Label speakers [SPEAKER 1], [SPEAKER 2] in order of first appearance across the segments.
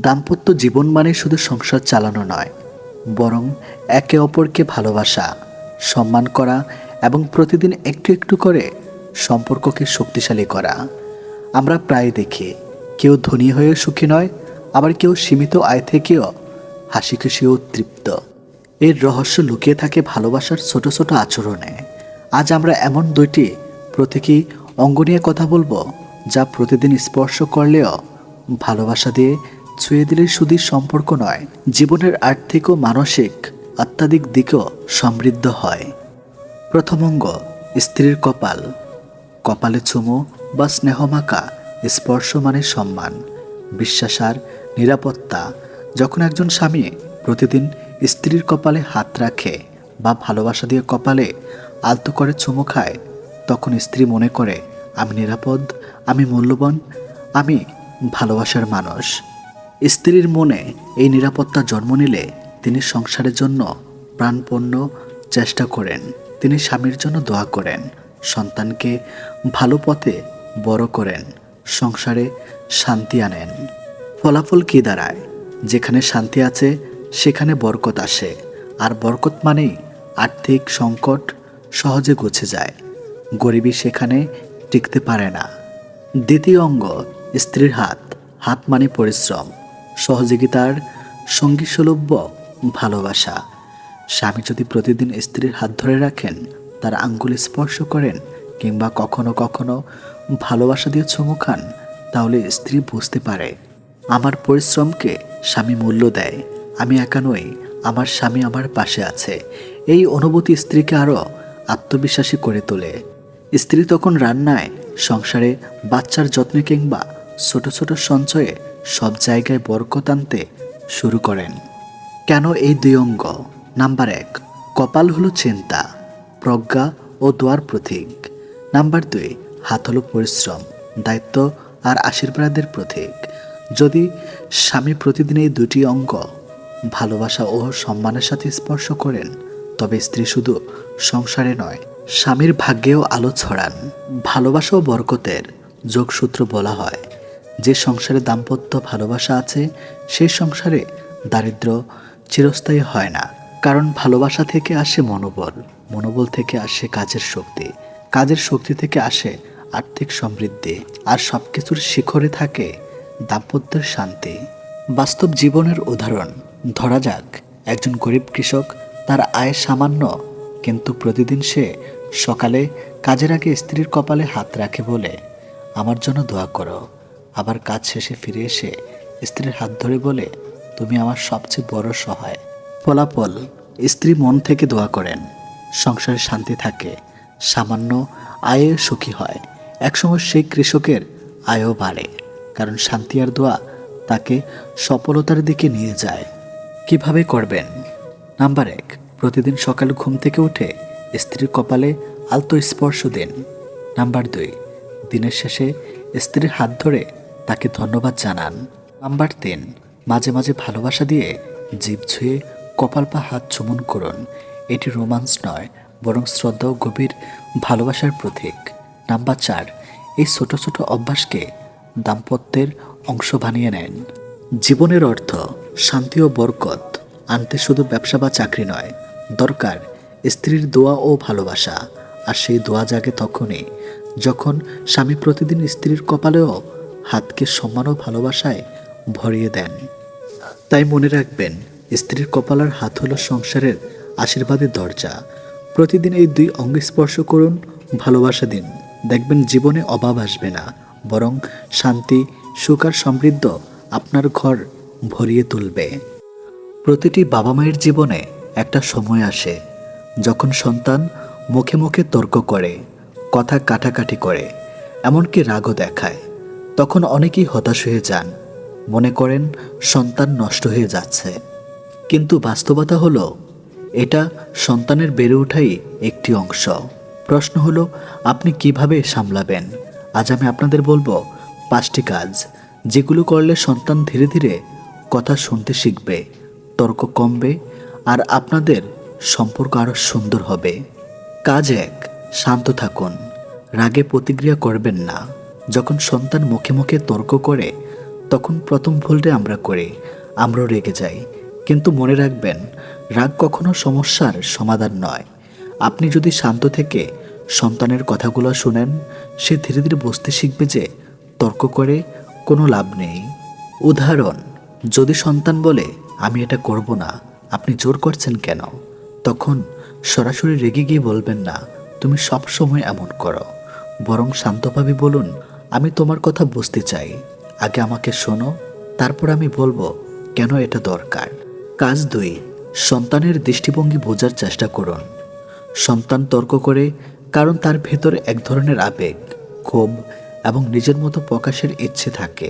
[SPEAKER 1] দাম্পত্য জীবন মানে শুধু সংসার চালানো নয়, বরং একে অপরকে ভালোবাসা, সম্মান করা এবং প্রতিদিন একটু একটু করে সম্পর্ককে শক্তিশালী করা। আমরা প্রায় দেখি, কেউ ধনী হয়ে সুখী নয়, আবার কেউ সীমিত আয় থেকেও হাসি খুশিও তৃপ্ত। এর রহস্য লুকিয়ে থাকে ভালোবাসার ছোট ছোট আচরণে। আজ আমরা এমন দুইটি প্রতীকী অঙ্গ নিয়ে কথা বলব, যা প্রতিদিন স্পর্শ করলেও ভালোবাসা দিয়ে ছুঁয়ে দিলে শুধু সম্পর্ক নয়, জীবনের আর্থিক ও মানসিক অত্যাধিক দিকও সমৃদ্ধ হয়। প্রথম অঙ্গ, স্ত্রীর কপাল। কপালে চুমু বা স্নেহমাকা স্পর্শ মানে সম্মান। বিশ্বাস আর নিরাপত্তা। যখন একজন স্বামী প্রতিদিন স্ত্রীর কপালে হাত রাখে বা ভালোবাসা দিয়ে কপালে আলতো করে চুমু খায়, তখন স্ত্রী মনে করে, আমি নিরাপদ, আমি মূল্যবান, আমি ভালোবাসার মানুষ। স্ত্রীর মনে এই নিরাপত্তা জন্ম নিলে তিনি সংসারের জন্য প্রাণপণ্য চেষ্টা করেন। তিনি স্বামীর জন্য দোয়া করেন, সন্তানকে ভালো পথে বড় করেন, সংসারে শান্তি আনেন। ফলাফল কী দাঁড়ায়? যেখানে শান্তি আছে, সেখানে বরকত আসে। আর বরকত মানেই আর্থিক সংকট সহজে গুছে যায়। গরিবী সেখানে টিকতে পারে না। দ্বিতীয় অঙ্গ, স্ত্রীর হাত হাত মানে পরিশ্রম। সহযোগিতার সঙ্গী সুলভ্য ভালোবাসা। স্বামী যদি প্রতিদিন স্ত্রীর হাত ধরে রাখেন, তার আঙ্গুল স্পর্শ করেন কিংবা কখনো কখনো ভালোবাসা দিয়ে চুমু খান, তাহলে স্ত্রী বুঝতে পারে, আমার পরিশ্রমকে স্বামী মূল্য দেয়, আমি একা নই, আমার স্বামী আমার পাশে আছে। এই অনুভূতি স্ত্রীকে আরও আত্মবিশ্বাসী করে তোলে। স্ত্রী তখন রান্নায়, সংসারে, বাচ্চার যত্নে কিংবা ছোট ছোট সঞ্চয়ে সব জায়গায় বরকত আনতে শুরু করেন। কেন এই দুই অঙ্গ? নাম্বার এক, কপাল হলো চিন্তা, প্রজ্ঞা ও দোয়ার প্রতীক। নাম্বার দুই, হাত হলো পরিশ্রম, দায়িত্ব আর আশীর্বাদের প্রতীক। যদি স্বামী প্রতিদিন এই দুটি অঙ্গ ভালোবাসা ও সম্মানের সাথে স্পর্শ করেন, তবে স্ত্রী শুধু সংসারে নয়, স্বামীর ভাগ্যেও আলো ছড়ান। ভালোবাসা ও বরকতের যোগসূত্র বলা হয়। যে সংসারে দাম্পত্য ভালোবাসা আছে সেই সংসারে দারিদ্র চিরস্থায়ী হয় না। কারণ ভালোবাসা থেকে আসে মনোবল। মনোবল থেকে আসে কাজের শক্তি। কাজের শক্তি থেকে আসে আর্থিক সমৃদ্ধি। আর সব কিছুর শিখরে থাকে দাম্পত্যের শান্তি। বাস্তব জীবনের উদাহরণ, ধরা যাক, একজন গরিব কৃষক, তার আয় সামান্য, কিন্তু প্রতিদিন সে সকালে কাজের আগে স্ত্রীর কপালে হাত রাখে বলে, আমার জন্য দোয়া করো। আবার কাজ শেষে ফিরে এসে স্ত্রীর হাত ধরে বলে, তুমি আমার সবচেয়ে বড় সহায়। ফলাফল, স্ত্রী মন থেকে দোয়া করেন। সংসারে শান্তি থাকে, সামান্য আয়ে সুখী হয়। একসময় সেই কৃষকের আয়ও বাড়ে, কারণ শান্তি আর দোয়া তাকে সফলতার দিকে নিয়ে যায়। কীভাবে করবেন? নাম্বার এক, প্রতিদিন সকাল ঘুম থেকে উঠে স্ত্রীর কপালে আলতো স্পর্শ দিন। নাম্বার দুই, দিনের শেষে স্ত্রীর হাত ধরে তাকে ধন্যবাদ জানান। নাম্বার তিন, মাঝে মাঝে ভালোবাসা দিয়ে জীব ছুঁয়ে কপাল পা হাত চুমন করুন। এটি রোমান্স নয়, বরং শ্রদ্ধা ও গভীর ভালোবাসার প্রতীক। নাম্বার চার, এই ছোট ছোট অভ্যাসকে দাম্পত্যের অংশ বানিয়ে নেন। জীবনের অর্থ শান্তি ও বরকত, আনতে শুধু ব্যবসা বা চাকরি নয়। দরকার স্ত্রীর দোয়া ও ভালোবাসা, আর সেই দোয়া জাগে তখনই, যখন স্বামী প্রতিদিন স্ত্রীর কপালেও হাতকে সম্মান ও ভালোবাসায় ভরিয়ে দেন। তাই মনে রাখবেন, স্ত্রীর কপালার হাত হলো সংসারের আশীর্বাদের দরজা। প্রতিদিন এই দুই অঙ্গ স্পর্শ করুন, ভালোবাসা দিন। দেখবেন জীবনে অভাব আসবে না, বরং শান্তি, সুখ আর সমৃদ্ধ আপনার ঘর ভরিয়ে তুলবে। প্রতিটি বাবা মায়ের জীবনে একটা সময় আসে, যখন সন্তান মুখে মুখে তর্ক করে, কথা কাটাকাটি করে, এমনকি রাগও দেখায়। তখন অনেকেই হতাশ হয়ে যান। মনে করেন, সন্তান নষ্ট হয়ে যাচ্ছে। কিন্তু বাস্তবতা হলো, এটা সন্তানের বেড়ে ওঠাই একটি অংশ। প্রশ্ন হলো, আপনি কীভাবে সামলাবেন? আজ আমি আপনাদের বলব, পাঁচটি কাজ, যেগুলো করলে সন্তান ধীরে ধীরে কথা শুনতে শিখবে, তর্ক কমবে, আর আপনাদের সম্পর্ক আরও সুন্দর হবে। কাজ এক, শান্ত থাকুন। রাগে প্রতিক্রিয়া করবেন না। যখন সন্তান মুখে মুখে তর্ক করে, তখন প্রথম ভুলটা আমরা করি, আমরাও রেগে যাই। কিন্তু মনে রাখবেন, রাগ কখনো সমস্যার সমাধান নয়। আপনি যদি শান্ত থেকে সন্তানের কথাগুলো শুনেন, সে ধীরে ধীরে বুঝতে শিখবে যে তর্ক করে কোনো লাভ নেই। উদাহরণ, যদি সন্তান বলে, আমি এটা করব না, আপনি জোর করছেন কেন? তখন সরাসরি রেগে গিয়ে বলবেন না, তুমি সব সময় এমন করো। বরং শান্তভাবে বলুন আমি তোমার কথা বুঝতে চাই। আগে আমাকে শোনো, তারপর আমি বলব কেন এটা দরকার। কাজ দুই, সন্তানের দৃষ্টিভঙ্গি বোঝার চেষ্টা করুন। সন্তান তর্ক করে কারণ তার ভেতর এক ধরনের আবেগ ক্ষোভ এবং নিজের মতো প্রকাশের ইচ্ছে থাকে।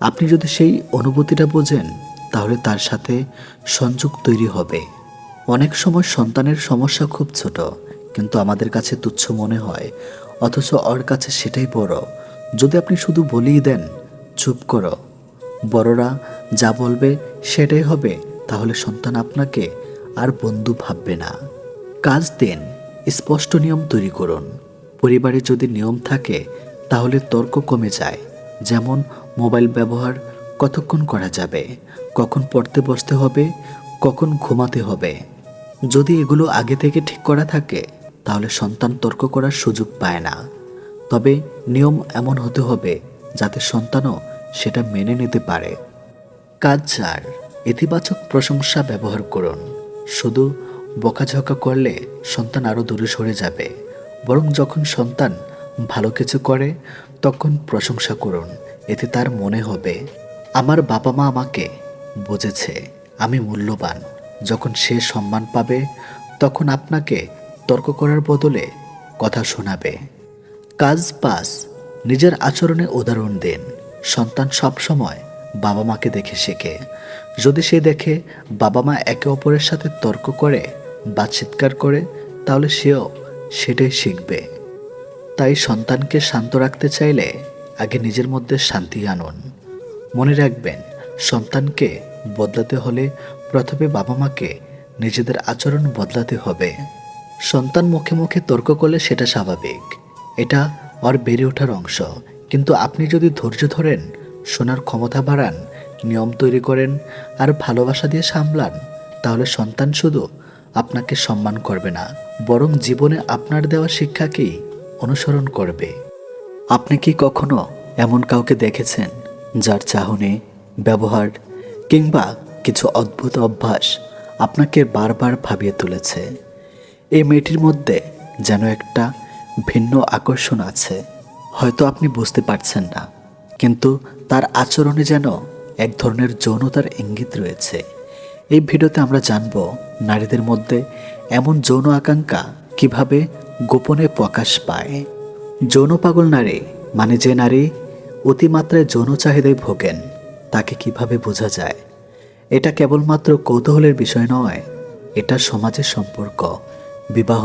[SPEAKER 1] আপনি যদি সেই অনুভূতিটা বোঝেন, তাহলে তার সাথে সংযোগ তৈরি হবে। অনেক সময় সন্তানের সমস্যা খুব ছোট, কিন্তু আমাদের কাছে তুচ্ছ মনে হয়, অথচ ওর কাছে সেটাই বড়। যদি আপনি শুধু বলেই দেন, চুপ করো। বড়রা যা বলবে সেটাই হবে, তাহলে সন্তান আপনাকে আর বন্ধু ভাববে না। কাজ দেন, স্পষ্ট নিয়ম তৈরি করুন। পরিবারে যদি নিয়ম থাকে, তাহলে তর্ক কমে যায়। যেমন, মোবাইল ব্যবহার কতক্ষণ করা যাবে? কখন পড়তে বসতে হবে? কখন ঘুমাতে হবে? যদি এগুলো আগে থেকে ঠিক করা থাকে, তাহলে সন্তান তর্ক করার সুযোগ পায় না। তবে নিয়ম এমন হতে হবে যাতে সন্তানও সেটা মেনে নিতে পারে। কাজ চার ইতিবাচক প্রশংসা ব্যবহার করুন। শুধু বকাঝকা করলে সন্তান আরও দূরে সরে যাবে। বরং যখন সন্তান ভালো কিছু করে, তখন প্রশংসা করুন। এতে তার মনে হবে, আমার বাবা মা আমাকে বুঝেছে, আমি মূল্যবান। যখন সে সম্মান পাবে, তখন আপনাকে তর্ক করার বদলে কথা শোনাবে। কাজ পাস নিজের আচরণে উদাহরণ দিন। সন্তান সব সময় বাবা মাকে দেখে শেখে। যদি সে দেখে বাবা মা একে অপরের সাথে তর্ক করে, বা চিৎকার করে, তাহলে সেও সেটাই শিখবে। তাই সন্তানকে শান্ত রাখতে চাইলে আগে নিজের মধ্যে শান্তি আনুন। মনে রাখবেন, সন্তানকে বদলাতে হলে প্রথমে বাবা মাকে নিজেদের আচরণ বদলাতে হবে। সন্তান মুখে মুখে তর্ক করলে সেটা স্বাভাবিক। এটা ওর বেড়ে ওঠার অংশ। কিন্তু আপনি যদি ধৈর্য ধরেন শোনার ক্ষমতা বাড়ান, নিয়ম তৈরি করেন, আর ভালোবাসা দিয়ে সামলান, তাহলে সন্তান শুধু আপনাকে সম্মান করবে না, বরং জীবনে আপনার দেওয়া শিক্ষাকেই অনুসরণ করবে। আপনি কি কখনো এমন কাউকে দেখেছেন, যার চাহনি, ব্যবহার, কিংবা কিছু অদ্ভুত অভ্যাস আপনাকে বারবার ভাবিয়ে তুলেছে? এই মেয়েটির মধ্যে যেন একটা ভিন্ন আকর্ষণ আছে। হয়তো আপনি বুঝতে পারছেন না, কিন্তু তার আচরণে যেন এক ধরনের যৌনতার ইঙ্গিত রয়েছে। এই ভিডিওতে আমরা জানব নারীদের মধ্যে এমন যৌন আকাঙ্ক্ষা কীভাবে গোপনে প্রকাশ পায়। যৌন পাগল নারী মানে যে নারী অতিমাত্রায় যৌন চাহিদায় ভোগেন, তাকে কীভাবে বোঝা যায়? এটা কেবলমাত্র কৌতূহলের বিষয় নয়, এটা সমাজের সম্পর্ক। বিবাহ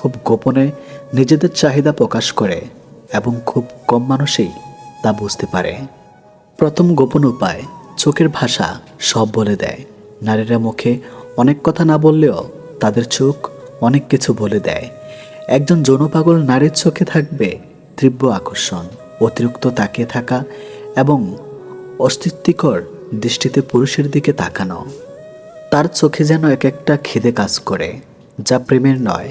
[SPEAKER 1] খুব গোপনে নিজেদের চাহিদা প্রকাশ করে এবং খুব কম মানুষই তা বুঝতে পারে। প্রথম গোপন উপায়, চোখের ভাষা সব বলে দেয়। নারীরা মুখে অনেক কথা না বললেও তাদের চোখ অনেক কিছু বলে দেয়। একজন যৌনপাগল নারীর চোখে থাকবে তীব্র আকর্ষণ, অতিরিক্ত তাকিয়ে থাকা এবং অস্তিত্বিকর দৃষ্টিতে পুরুষের দিকে তাকানো। তার চোখে যেন এক একটা খিদে কাজ করে, যা প্রেমের নয়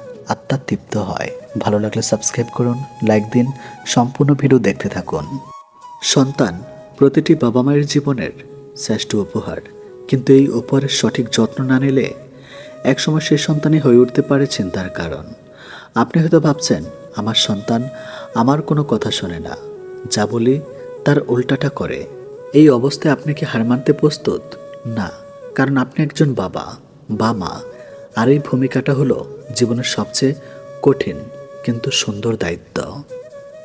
[SPEAKER 1] আত্মা তৃপ্ত হয়। ভালো লাগলে সাবস্ক্রাইব করুন, লাইক দিন, সম্পূর্ণ ভিডিও দেখতে থাকুন। সন্তান প্রতিটি বাবা মায়ের জীবনের শ্রেষ্ঠ উপহার। কিন্তু এই উপহারের সঠিক যত্ন না নিলে একসময় সেই সন্তানই হয়ে উঠতে পারে চিন্তার কারণ। আপনি হয়তো ভাবছেন, আমার সন্তান আমার কোনো কথা শোনে না। যা বলি তার উল্টাটা করে। এই অবস্থায় আপনি কি হার মানতে প্রস্তুত? না, কারণ আপনি একজন বাবা, বা মা। আর এই ভূমিকাটা হলো জীবনের সবচেয়ে কঠিন কিন্তু সুন্দর দায়িত্ব।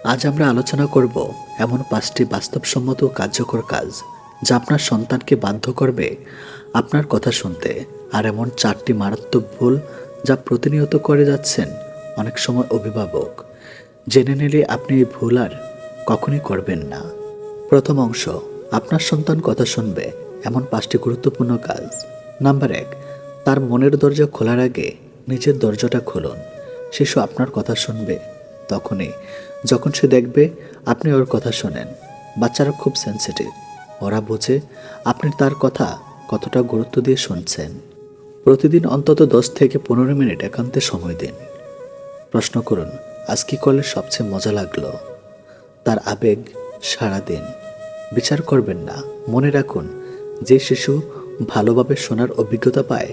[SPEAKER 1] আজ আমরা আলোচনা করব এমন পাঁচটি বাস্তবসম্মত কার্যকর কাজ যা আপনার সন্তানকে বাধ্য করবে আপনার কথা শুনতে আর এমন চারটি মারাত্মক ভুল যা প্রতিনিয়ত করে যাচ্ছেন অনেক সময় অভিভাবক। জেনে নিলে আপনি এই ভুল আর কখনই করবেন না। প্রথম অংশ, আপনার সন্তান কথা শুনবে এমন পাঁচটি গুরুত্বপূর্ণ কাজ। নাম্বার এক তার মনের দরজা খোলার আগে নিজের দরজাটা খুলুন। শিশু আপনার কথা শুনবে। তখনই, যখন সে দেখবে আপনি ওর কথা শোনেন, বাচ্চারা খুব সেন্সিটিভ ওরা বোঝে আপনি তার কথা কতটা গুরুত্ব দিয়ে শুনছেন। প্রতিদিন অন্তত দশ থেকে পনেরো মিনিট একান্তে সময় দিন। প্রশ্ন করুন, আজ কি করলে সবচেয়ে মজা লাগল? তার আবেগ সারা দিন। বিচার করবেন না। মনে রাখুন, যে শিশু ভালোভাবে শোনার অভিজ্ঞতা পায়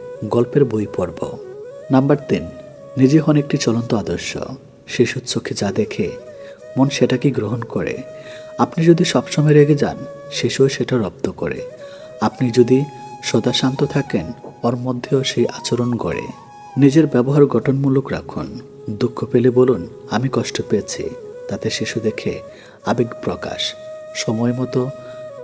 [SPEAKER 1] গল্পের বই পর্ব। নাম্বার তিন, নিজে হন একটি চলন্ত আদর্শ। শিশুর চোখে যা দেখে, মন সেটাকে গ্রহণ করে। আপনি যদি সবসময় রেগে যান শিশুও সেটা রপ্ত করে। আপনি যদি সদা শান্ত থাকেন, ওর মধ্যেও সেই আচরণ গড়ে। নিজের ব্যবহার গঠনমূলক রাখুন। দুঃখ পেলে বলুন, আমি কষ্ট পেয়েছি। তাতে শিশু দেখে আবেগ প্রকাশ। সময় মতো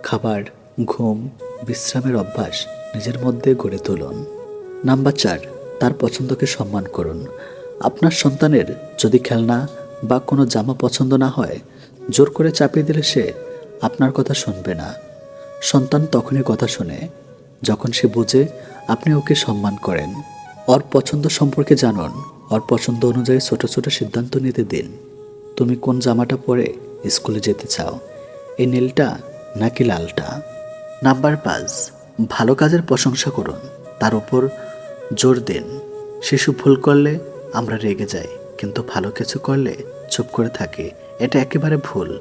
[SPEAKER 1] খাবার, ঘুম, বিশ্রামের অভ্যাস নিজের মধ্যে গড়ে তুলুন। নাম্বার চার, তার পছন্দকে সম্মান করুন। আপনার সন্তানের যদি খেলনা বা কোনো জামা পছন্দ না হয়, জোর করে চাপিয়ে দিলে সে আপনার কথা শুনবে না। সন্তান তখনই কথা শোনে, যখন সে বুঝে আপনি ওকে সম্মান করেন। ওর পছন্দ সম্পর্কে জানুন। ওর পছন্দ অনুযায়ী ছোট ছোট সিদ্ধান্ত নিতে দিন। তুমি কোন জামাটা পরে স্কুলে যেতে চাও? এই নীলটা নাকি লালটা? নাম্বার পাঁচ, ভালো কাজের প্রশংসা করুন। তার উপর জোর দিন। শিশু ভুল করলে আমরা রেগে যাই, কিন্তু ভালো কিছু করলে চুপ করে থাকি। এটা একেবারে ভুল।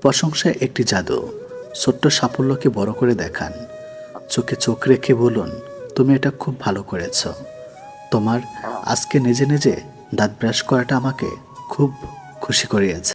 [SPEAKER 1] প্রশংসা একটি জাদু। ছোট্ট সাফল্যকে বড় করে দেখান। চোখে চোখ রেখে বলুন, তুমি এটা খুব ভালো করেছ। তোমার আজকে নিজে নিজে দাঁত ব্রাশ করাটা আমাকে খুব খুশি করিয়েছে।